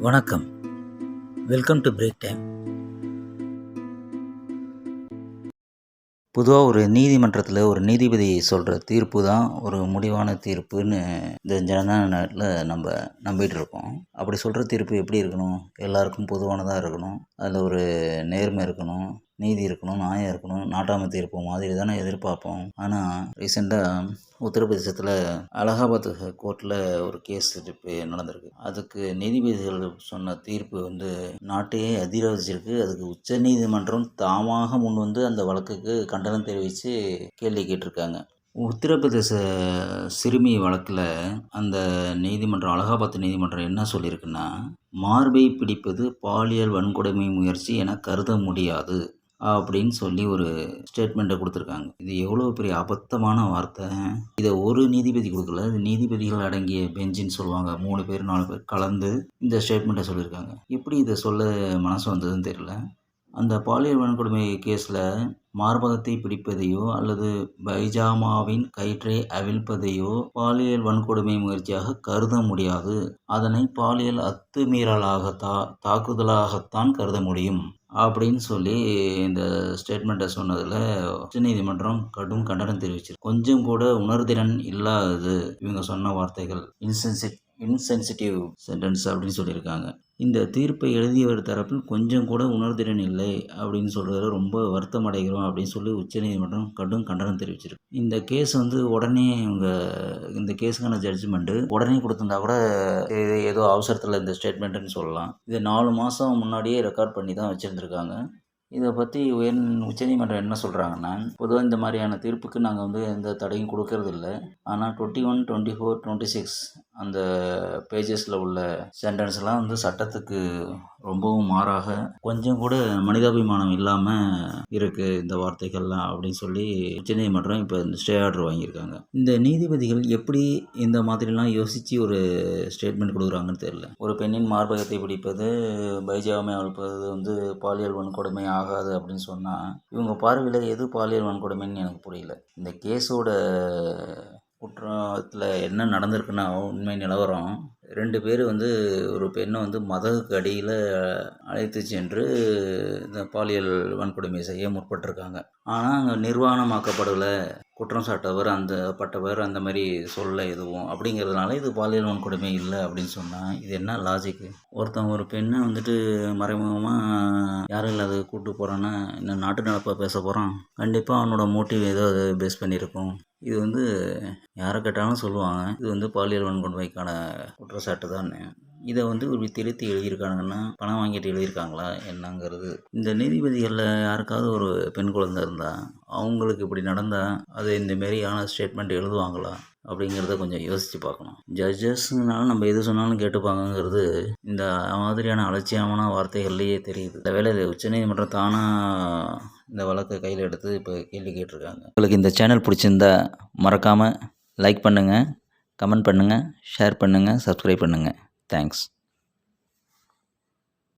வணக்கம். Welcome to break time பொதுவாக ஒரு நீதிமன்றத்தில் ஒரு நீதிபதி சொல்கிற தீர்ப்பு தான் ஒரு முடிவான தீர்ப்புன்னு இந்த ஜனநாயகத்தில் நம்ம நம்பிட்டு இருக்கோம். அப்படி சொல்கிற தீர்ப்பு எப்படி இருக்கணும்? எல்லாருக்கும் பொதுவானதாக இருக்கணும். அதில் ஒரு நேர்மை இருக்கணும் நீதி இருக்கணும் நியாயம் இருக்கணும் நாட்டாமை தீர்ப்பு மாதிரி தானே எதிர்பார்ப்போம். ஆனால் ரீசெண்டாக உத்தரப்பிரதேசத்தில் அலகாபாத் கோர்ட்டில் ஒரு கேஸ் இப்போ நடந்திருக்கு. அதுக்கு நீதிபதிகள் சொன்ன தீர்ப்பு வந்து நாட்டையே அதிர வச்சிருக்கு அதுக்கு உச்ச நீதிமன்றம் தாமாக முன் வந்து அந்த வழக்குக்கு கண்டனம் தெரிவித்து கேள்வி கேட்டிருக்காங்க. உத்தரப்பிரதேச சிறுமி வழக்கில் அந்த நீதிமன்றம் அலகாபாத் நீதிமன்றம் என்ன சொல்லியிருக்குன்னா மார்பை பிடிப்பது பாலியல் வன்கொடுமை முயற்சி என கருத முடியாது அப்படின்னு சொல்லி ஒரு ஸ்டேட்மெண்ட்டை கொடுத்துருக்காங்க. இது எவ்வளோ பெரிய அபத்தமான வார்த்தை. இதை ஒரு நீதிபதி கொடுக்கல. இது நீதிபதிகள் அடங்கிய பெஞ்சின்னு சொல்லுவாங்க. மூணு பேர் நாலு பேர் கலந்து இந்த ஸ்டேட்மெண்ட்டை சொல்லியிருக்காங்க. எப்படி இதை சொல்ல மனசு வந்ததுன்னு தெரியல. அந்த பாலியல் வன்கொடுமை கேஸில் மார்பகத்தை பிடிப்பதையோ அல்லது பைஜாமாவின் கயிற்றை அவிழ்ப்பதையோ பாலியல் வன்கொடுமை முயற்சியாக கருத முடியாது. அதனை பாலியல் அத்துமீறலாக தா தாக்குதலாகத்தான் கருத முடியும். அப்படின்னு சொல்லி இந்த ஸ்டேட்மெண்ட்டை சொன்னதில் உச்சநீதிமன்றம் கடும் கண்டனம் தெரிவிச்சிருக்கு. கொஞ்சம் கூட உணர்திறன் இல்லாதது இவங்க சொன்ன வார்த்தைகள். இன்சென்சிட் இன்சென்சிட்டிவ் சென்டென்ஸ் அப்படின்னு சொல்லியிருக்காங்க. இந்த தீர்ப்பை எழுதியவர் தரப்பில் கொஞ்சம் கூட உணர்திறன் இல்லை அப்படின்னு சொல்கிறது ரொம்ப வருத்தம் அடைகிறோம் அப்படின்னு சொல்லி உச்சநீதிமன்றம் கடும் கண்டனம் தெரிவிச்சிருக்கு. இந்த கேஸ் வந்து உடனே இவங்க இந்த கேஸுக்கான ஜட்ஜ்மெண்ட்டு உடனே கொடுத்துருந்தா கூட இது ஏதோ அவசரத்தில் இந்த ஸ்டேட்மெண்ட்டுன்னு சொல்லலாம். இது நாலு மாதம் முன்னாடியே ரெக்கார்ட் பண்ணி தான் வச்சுருந்துருக்காங்க. இதை பற்றி உயர் உச்சநீதிமன்றம் என்ன சொல்கிறாங்கன்னா பொதுவாக இந்த மாதிரியான தீர்ப்புக்கு நாங்கள் வந்து எந்த தடையும் கொடுக்கறதில்ல. ஆனால் twenty one twenty four twenty six அந்த பேஜஸில் உள்ள சென்டென்ஸ்லாம் வந்து சட்டத்துக்கு ரொம்பவும் மாறாக கொஞ்சம் கூட மனிதாபிமானம் இல்லாமல் இருக்குது இந்த வார்த்தைகள்லாம் அப்படின்னு சொல்லி உச்சநீதிமன்றம் இப்போ இந்த ஸ்டே ஆர்டர் வாங்கியிருக்காங்க. இந்த நீதிபதிகள் எப்படி இந்த மாதிரிலாம் யோசித்து ஒரு ஸ்டேட்மெண்ட் கொடுக்குறாங்கன்னு தெரியல. ஒரு பெண்ணின் மார்பகத்தை பிடிப்பது பைஜாமை அழுப்பது வந்து பாலியல் வன்கொடுமை ஆகாது அப்படின்னு சொன்னால் இவங்க பார்வையில் எது பாலியல் வன்கொடுமைன்னு எனக்கு புரியல. இந்த கேஸோட குற்றத்தில் என்ன நடந்திருக்குன்னா உண்மை நிலவரம். ரெண்டு பேர் வந்து ஒரு பெண்ணை வந்து மதகுக்கு அடியில் அழைத்து சென்று இந்த பாலியல் வன்கொடுமை செய்ய முற்பட்டிருக்காங்க. ஆனால் அங்கே நிர்வாணமாக்கப்படலை. குற்றம் சாட்டவர் அந்த பட்டவர் அந்த மாதிரி சொல்ல எதுவும். அப்படிங்கிறதுனால இது பாலியல் வன்கொடுமை இல்லை அப்படின்னு சொன்னால் இது என்ன லாஜிக்கு ஒருத்தன் ஒரு பெண்ணை வந்துட்டு மறைமுகமாக யாரும் இல்லாத கூப்பிட்டு போகிறான்னா இந்த நாட்டு நடப்பாக பேச போகிறான் கண்டிப்பாக அவனோட மோட்டிவ் ஏதோ பேஸ் பண்ணியிருக்கும். இது வந்து யாரை கேட்டாலும் சொல்லுவாங்க. இது வந்து பாலியல் வன்கொடுமைக்கான குற்றச்சாட்டு தான் இதை வந்து ஒரு திருத்தி எழுதியிருக்காங்கன்னா பணம் வாங்கிட்டு எழுதியிருக்காங்களா? என்னங்கிறது. இந்த நீதிபதிகளில் யாருக்காவது ஒரு பெண் குழந்தை இருந்தால் அவங்களுக்கு இப்படி நடந்தால் அது இந்த மாரியான ஸ்டேட்மெண்ட் எழுதுவாங்களா? அப்படிங்கிறத கொஞ்சம் யோசித்து பார்க்கணும். ஜட்ஜஸ்னால நம்ம எது சொன்னாலும் கேட்டுப்பாங்கங்கிறது இந்த மாதிரியான அலட்சியமான வார்த்தைகள்லேயே தெரியுது. இந்த வேலை உச்சநீதிமன்றம் தானாக இந்த வழக்கை கையில் எடுத்து இப்போ கேள்வி கேட்டிருக்காங்க. உங்களுக்கு இந்த சேனல் பிடிச்சிருந்தா மறக்காமல் லைக் பண்ணுங்கள் கமெண்ட் பண்ணுங்கள் ஷேர் பண்ணுங்கள் சப்ஸ்கிரைப் பண்ணுங்கள் தேங்க்ஸ்